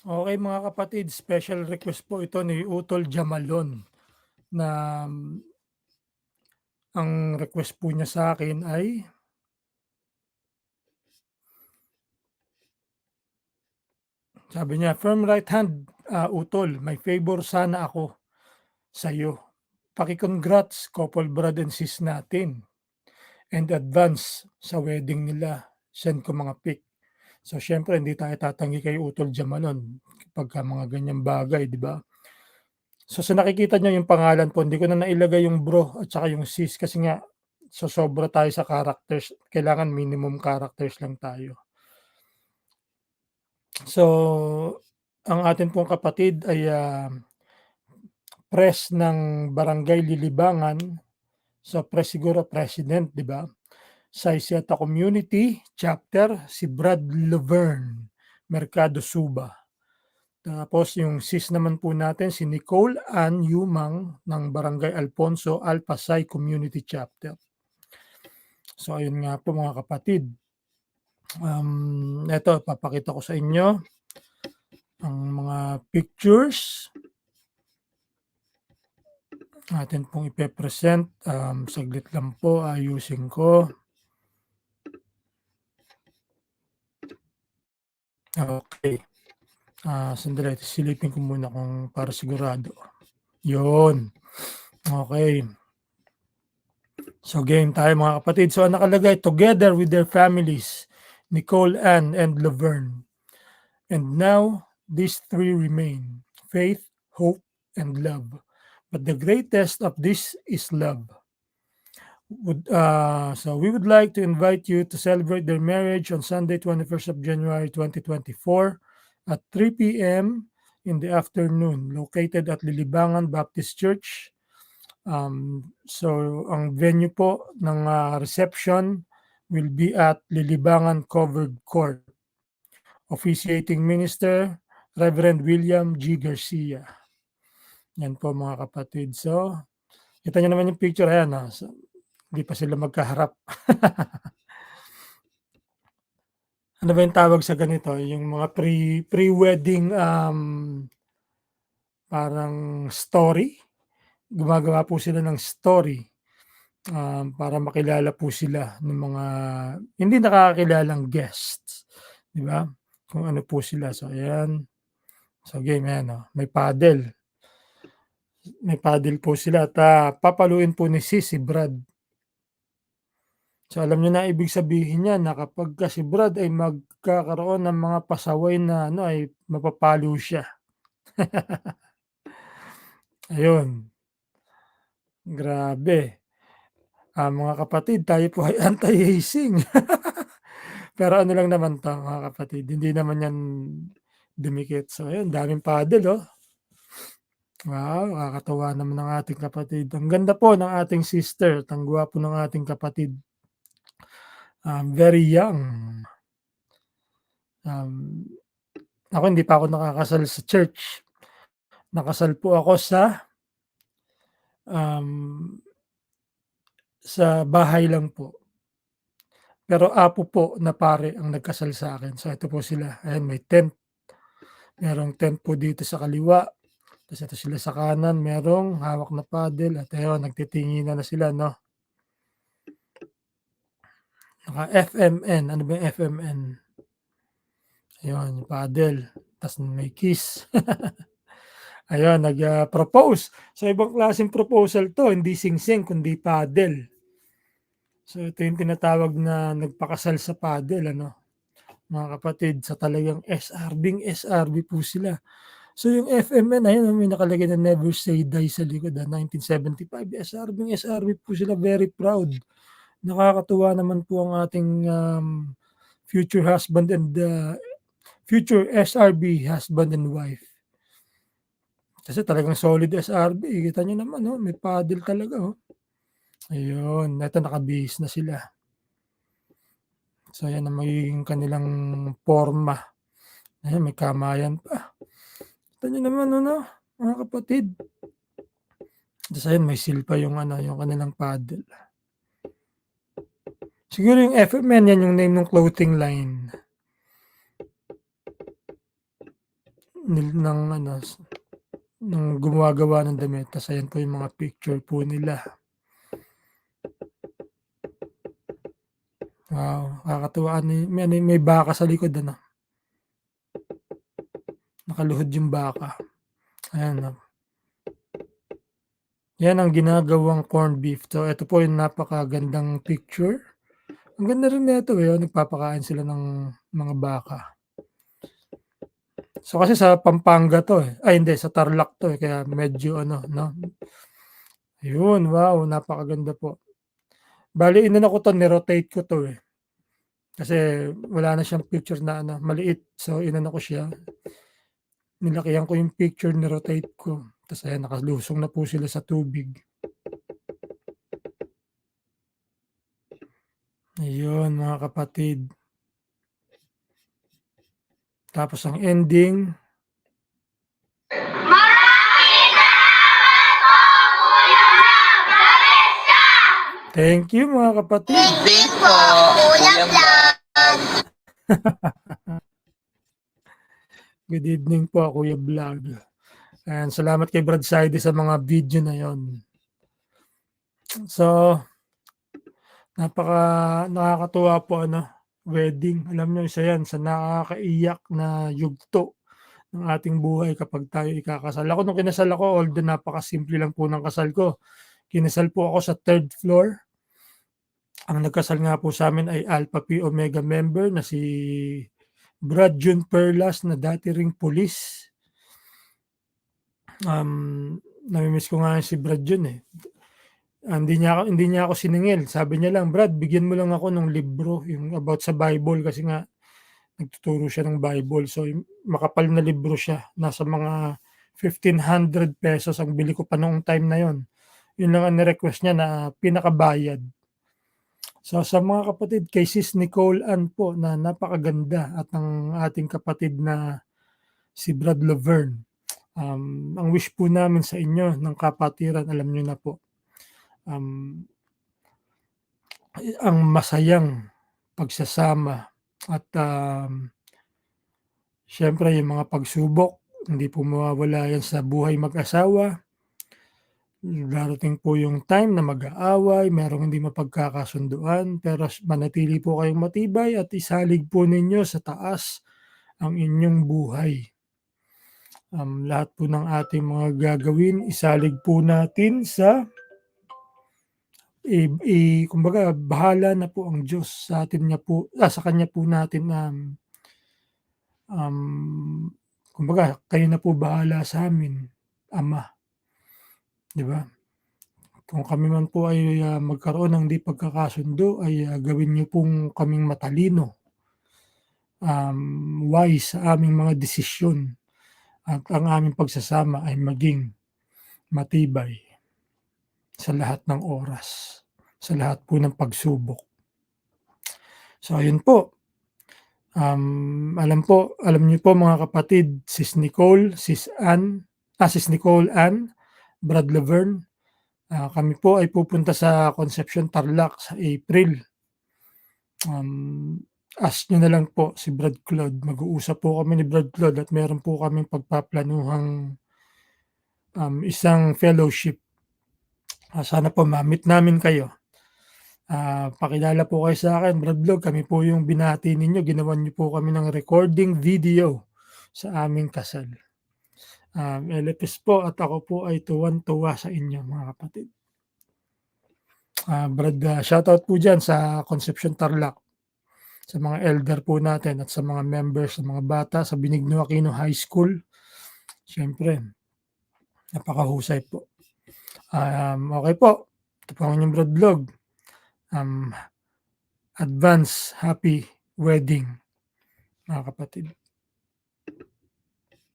Okey mga kapatid, special request po ito ni Utol Jamalon na ang request po niya sa'kin ay sabi niya, "Firm right hand, ah, Utol, may favor sana ako sa'yo. Paki-congrats couple brad and sis natin and advance sa wedding nila. Send ko mga pic." So siyempre hindi tayo tatanggi kay Utol Jamalon kapagka mga ganyang bagay, 'di ba? So sa nakikita niyo yung pangalan po, hindi ko na nailagay yung bro at saka yung sis kasi nga sosobra tayo sa characters, kailangan minimum characters lang tayo. So, ang atin pong kapatid ay, ah, press ng Barangay Lilibangan. So, press siguro president, 'di ba? Sa Isiata Community Chapter, si Brad Laverne Mercado Suba. Tapos yung sis naman po natin si Nicole Ann Yumang ng Barangay Alfonso, Alpasay Community Chapter. So, ayun nga po mga kapatid. Um, eto papakita ko sa inyo ang mga pictures. Atin pong ipe-present, um, saglit lang po ayusin ko. Okey. Ah, sandali silipin ko muna kung para sigurado. Yun, okey. So, game tayo mga kapatid. So, ang nakalagay, "Together with their families, Nicole Ann and Laverne. And now these 3 remain, faith, hope, and love. But the greatest of this is love." Would, ah, so we would like to invite you to celebrate their marriage on Sunday, 21st of January 2024 at 3 PM in the afternoon located at Lilibangan Baptist Church. Um, so ang venue po ng, ah, reception will be at Lilibangan Covered Court. Officiating minister, Reverend William G. Garcia. Yan po mga kapatid. So, kita niyo naman yung picture, ayan, oh. So, hindi pa sila magkaharap. Ano ba yung tawag sa ganito, yung mga pre pre-wedding, um parang story? Gumagawa po sila ng story, um, para makilala po sila ng mga hindi nakakakilalang guests, 'di ba? Kung ano po sila. So, ayan. So, game, ayan, oh, may paddle. May paddle po sila at, ah, papaluin po ni sis si Brad. So, alam niyo na ibig sabihin niyan na kapagka si Brad ay magkakaroon ng mga pasaway na ano, ay mapapalo siya. Ayun. Grabe. Ah, mga kapatid tayo po ay anti-hazing. Pero ano lang naman 'to mga kapatid, hindi naman yan dumikit. So, ayun daming paddle, oh. Wow, nakakatuwa naman ang ating kapatid. Ang ganda po ng ating sister ang gwapo ng ating kapatid. Um, very young. Um, ako hindi pa ako nakakasal sa church. Nakasal po ako sa um sa bahay lang po. Pero apo po na pare ang nagkasal sa'kin. So, ito po sila, ayan may tent. Merong tent po dito sa kaliwa, tas ito sila sa kanan merong hawak na paddle at ayun nagtitinginan na sila 'no. Naka-FMN, ano ba yung FMN? Ayun paddle, tas may kiss. Ayun nag, ah, propose. So, ibang klaseng proposal 'to, hindi singsing kundi paddle. So, ito yung tinatawag na nagpakasal sa paddle ano, mga kapatid sa talagang SRB'ng SRB po sila. So, yung FMN ayun may nakalagay na never say die sa likod, ah, 1975 SRB'ng SRB po sila very proud. Nakakatuwa naman po ang ating, um, future husband and, ah, future SRB husband and wife. Kasi talagang solid SRB, kita niyo naman, oh, may paddle talaga, oh. Ayun, eto nakabihis na sila. So, ayan ang magiging kanilang porma. Ayan may kamayan pa. Kita niyo naman ano, mga kapatid. Tas ayun may seal pa yung ano, yung kanilang paddle. Siguro yung FMN yan yung name nung clothing line. nil ng ano, nung gumawa-gawa ng damit tas ayan po yung mga picture po nila. Wow, nakakatuwa ano may ano may baka sa likod ano. Nakaluhod yung baka, ayan, oh. Yan ang ginagawang corned beef. So, eto po yung napakagandang picture. Ang ganda rin nito, eh, oh, nagpapakain sila ng mga baka. So, kasi sa Pampanga 'to, eh, ay hindi sa Tarlac 'to, eh, kaya medyo ano 'no. Ayun, wow, napakaganda po. Bale inano ko 'to ni-rotate ko 'to, eh. Kasi wala na siyang picture na ano, maliit. So, inano ko siya nilakihan ko yung picture, ni-rotate ko, tas ayan nakalusong na po sila sa tubig. Ayun, mga kapatid. Tapos ang ending Maraming salamat po, Kuya ka! Thank you mga kapatid. Thanks po, Kuya Vlog! Good evening po, Kuya Vlog. Ayan, salamat kay Brad Saidi sa mga video na yun. So, napaka nakakatuwa po ano, wedding. Alam niyo isa yan sa nakakaiyak na yugto ng ating buhay kapag tayo ikakasal. Ako nung kinasal ako, although napakasimple lang po ng kasal ko, kinasal po ako sa 3rd floor. Ang nagkasal nga po sa'min ay Alpha Phi Omega member na si Brad June Perlas na dati ring pulis. Um, nami-miss ko nga si Brad June, eh. Ah, hindi niya ako hindi niya ako siningil. Sabi niya lang, "Brad, bigyan mo lang ako nung libro, yung about sa Bible." Kasi nga nagtuturo siya ng Bible. So, makapal na libro siya, nasa mga ₱1,500 ang bili ko pa noong time na yun. Yun lang ang ni-request niya na pinakabayad. So, sa mga kapatid, kay Sis Nicole Ann po na napakaganda at ang ating kapatid na si Brad Laverne. Um, ang wish po namin sa inyo ng kapatiran, alam niyo na po, um ang masayang pagsasama at, um siyempre yung mga pagsubok, hindi po mawawala yan sa buhay mag-asawa. Darating po yung time na mag-aaway, merong hindi mapagkakasunduan, pero manatili po kayong matibay at isalig po ninyo sa taas ang inyong buhay. Um, lahat po ng ating mga gagawin, isalig po natin sa i i kumbaga bahala na po ang Diyos sa atin niya po ah, sa kanya po natin, um um, kumbaga kayo na po bahala sa'min, Ama. 'Di ba? Kung kami man po ay, ah, magkaroon ng 'di pagkakasundo ay, ah, gawin niyo pong kaming matalino. Um, wise sa aming mga desisyon at ang aming pagsasama ay maging matibay sa lahat ng oras, sa lahat po ng pagsubok. So, ayun po. Um, alam po alam niyo po mga kapatid, Sis Nicole, Sis Ann, ah, Sis Nicole Ann, Brad Laverne, ah, kami po ay pupunta sa Concepcion, Tarlac sa April. Um, ask niyo na lang po si Brad Claude. Mag-uusap po kami ni Brad Claude at meron po kaming pagpaplanuhang, um, isang fellowship. Ah, sana po ma-meet namin kayo. Ah, pakilala po kayo sa'kin, Brad Vlog, kami po yung binati ninyo, ginawan niyo po kami ng recording video sa aming kasal. Um, LFS po at ako po ay tuwang-tuwa sa inyo mga kapatid. Ah, Brad, ah, shoutout po diyan sa Concepcion, Tarlac. Sa mga elder po natin at sa mga members, sa mga bata sa Benigno Aquino High School. Siyempre, napakahusay po. Um, okey po, ito po ang inyong Brad Vlog. Um, advance happy wedding mga kapatid.